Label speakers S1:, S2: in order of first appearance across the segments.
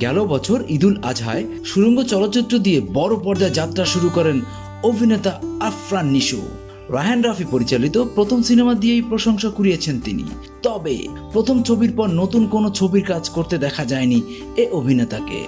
S1: গেল বছর ঈদুল আজহায় সুরঙ্গ চলচ্চিত্র দিয়ে বড় পর্দায় যাত্রা শুরু করেন অভিনেতা আফরান নিশো। রাহান রাফি পরিচালিত প্রথম সিনেমা দিয়েই প্রশংসা কুড়িয়েছেন তিনি। তবে প্রথম ছবির পর নতুন কোনো ছবির কাজ করতে দেখা যায়নি এ অভিনেতাকে।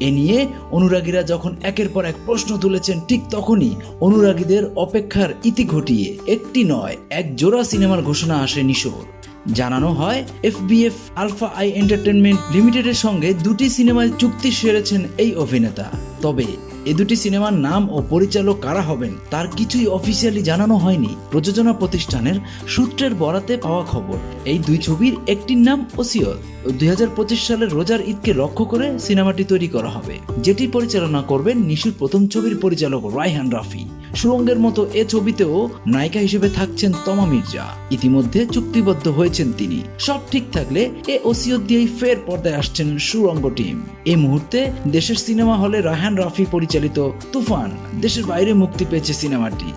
S1: এ নিয়ে অনুরাগীরা যখন একের পর এক প্রশ্ন তুলেছেন, ঠিক তখনই অনুরাগীদের অপেক্ষার ইতি ঘটিয়ে একটি নয়, এক জোড়া সিনেমার ঘোষণা আসে নিশোর। জানানো হয়, এফবিএফ আলফা আই এন্টারটেনমেন্ট লিমিটেডের সঙ্গে দুটি সিনেমায় চুক্তি সেরেছেন এই অভিনেতা। তবে, এ দুটি সিনেমার নাম ও পরিচালক কারা হবেন তার কিছুই অফিসিয়ালি জানানো হয়নি। প্রযোজনা প্রতিষ্ঠানের সূত্রের বরাতে পাওয়া খবর, এই দুই ছবির একটির নাম ওসিয়ত। দুই সালের রোজার ঈদকে লক্ষ্য করে সিনেমাটি তৈরি করা হবে, যেটি পরিচালনা করবেন নিশুর প্রথম ছবির পরিচালক রায়হান রাফি। সুরঙ্গের মতো এ ছবিতেও নায়িকা হিসেবে থাকছেন তমা মির্জা। ইতিমধ্যে চুক্তিবদ্ধ হয়েছেন তিনি। সব ঠিক থাকলে এ ওসিয়ত দিয়েই ফের পর্দায় আসছেন সুরঙ্গ টিম। এই মুহূর্তে দেশের সিনেমা হলে রায়হান রাফি পরিচালিত তুফান দেশের বাইরে মুক্তি পেয়েছে সিনেমাটি।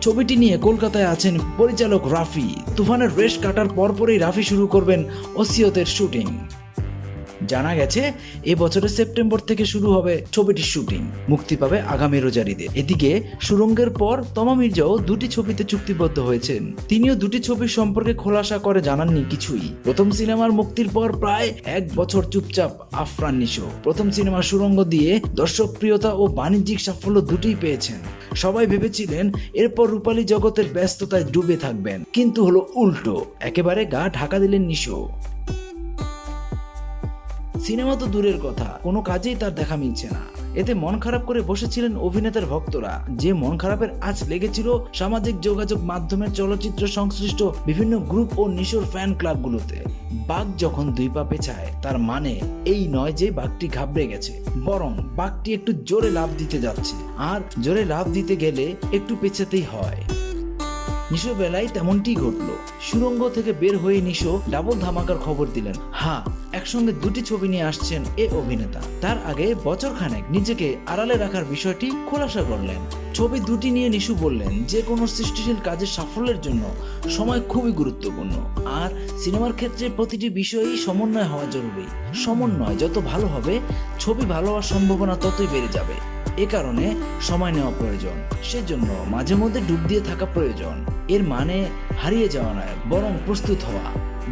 S1: ছবিটি নিয়ে কলকাতায় আছেন পরিচালক রাফি। তুফানের রেশ কাটার পরপরই রাফি শুরু করবেন ওসিয়তের শুটিং। জানা গেছে, এ বছরের সেপ্টেম্বর থেকে শুরু হবে ছবিটির শুটিং। মুক্তি পাবে আগামী রোজারিদে এদিকে, সুরঙ্গের পর তমা মির্জাও দুটি ছবিতে চুক্তিবদ্ধ হয়েছেন। তিনিও দুটি ছবির সম্পর্কে খোলাসা করে জানাননি কিছুই। প্রথম সিনেমার মুক্তির পর প্রায় এক বছর চুপচাপ আফরান নিশো। প্রথম সিনেমা সুরঙ্গ দিয়ে দর্শকপ্রিয়তা ও বাণিজ্যিক সাফল্য দুটিই পেয়েছেন। সবাই ভেবেছিলেন, এরপর রূপালী জগতের ব্যস্ততায় ডুবে থাকবেন। কিন্তু হলো উল্টো। একেবারে গা ঢাকা দিলেন নিশো। সিনেমা তো দূরের কথা, কোনো কাজেই তার দেখা মিলছে না। এতে মন খারাপ করে বসেছিলেন অভিনেতার ভক্তরা। যে মন খারাপের আজ লেগেছিল, সামাজিক যোগাযোগ মাধ্যমের চলচ্চিত্র সংশ্লিষ্ট বিভিন্ন গ্রুপ ও নিশোর ফ্যান ক্লাবগুলোতে। বাঘ যখন দুই পা পেছায় তার মানে এই নয় যে বাঘটি ঘাবড়ে গেছে, বরং বাঘটি একটু জোরে লাভ দিতে যাচ্ছে। আর জোরে লাভ দিতে গেলে একটু পেছাতেই হয়। নিশো বেলায় তেমনটি ঘটলো। সুরঙ্গ থেকে বের হয়ে নিশো ডাবল ধামাকার খবর দিলেন। হ্যাঁ একসঙ্গে দুটি ছবি নিয়ে আসছেন এ অভিনেতা। তার আগে বছর খানেক নিজেকে আড়ালে রাখার বিষয়টি খোলাসা করলেন। ছবি দুটি নিয়ে নিশু বললেন, যে কোনো সৃষ্টিশীল কাজের সাফল্যের জন্য সময় খুবই গুরুত্বপূর্ণ। আর সিনেমার ক্ষেত্রে প্রতিটি বিষয়েই সমন্বয় হওয়া জরুরি। সমন্বয়, যত ভালো হবে, ছবি ভালো হওয়ার সম্ভাবনা ততই বেড়ে যাবে। এ কারণে সময় নেওয়া প্রয়োজন। সেজন্য মাঝে মধ্যে ডুব দিয়ে থাকা প্রয়োজন। এর মানে হারিয়ে যাওয়া নয়, বরং প্রস্তুত হওয়া।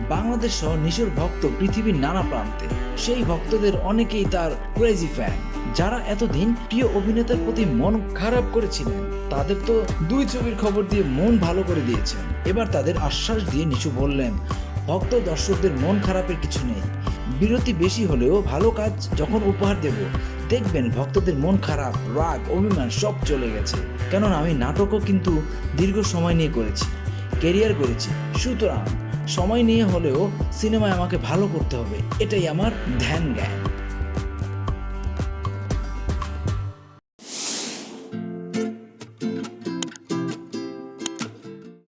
S1: বাংলাদেশ সহ নিশোর ভক্ত পৃথিবীর নানা প্রান্তে। সেই ভক্তদের অনেকেই তার ক্রেজি ফ্যান যারা এতদিন প্রিয় অভিনেতার প্রতি মন খারাপ করেছিলেন, তাদের তো দুই ছবির খবর দিয়ে মন ভালো করে দিয়েছেন। এবার তাদের আশ্বাস দিয়ে নিশু বললেন, ভক্ত দর্শকদের মন খারাপের কিছু নেই। বিরতি বেশি হলেও ভালো কাজ যখন উপহার দেব দেখবেন ভক্তদের মন খারাপ, রাগ, অভিমান সব চলে গেছে। কেননা আমি নাটকও কিন্তু দীর্ঘ সময় নিয়ে করেছি কেরিয়ার করেছি। সুতরাং সময় নিয়ে হলেও সিনেমায় আমাকে ভালো করতে হবে, এটাই আমার ধ্যান জ্ঞান।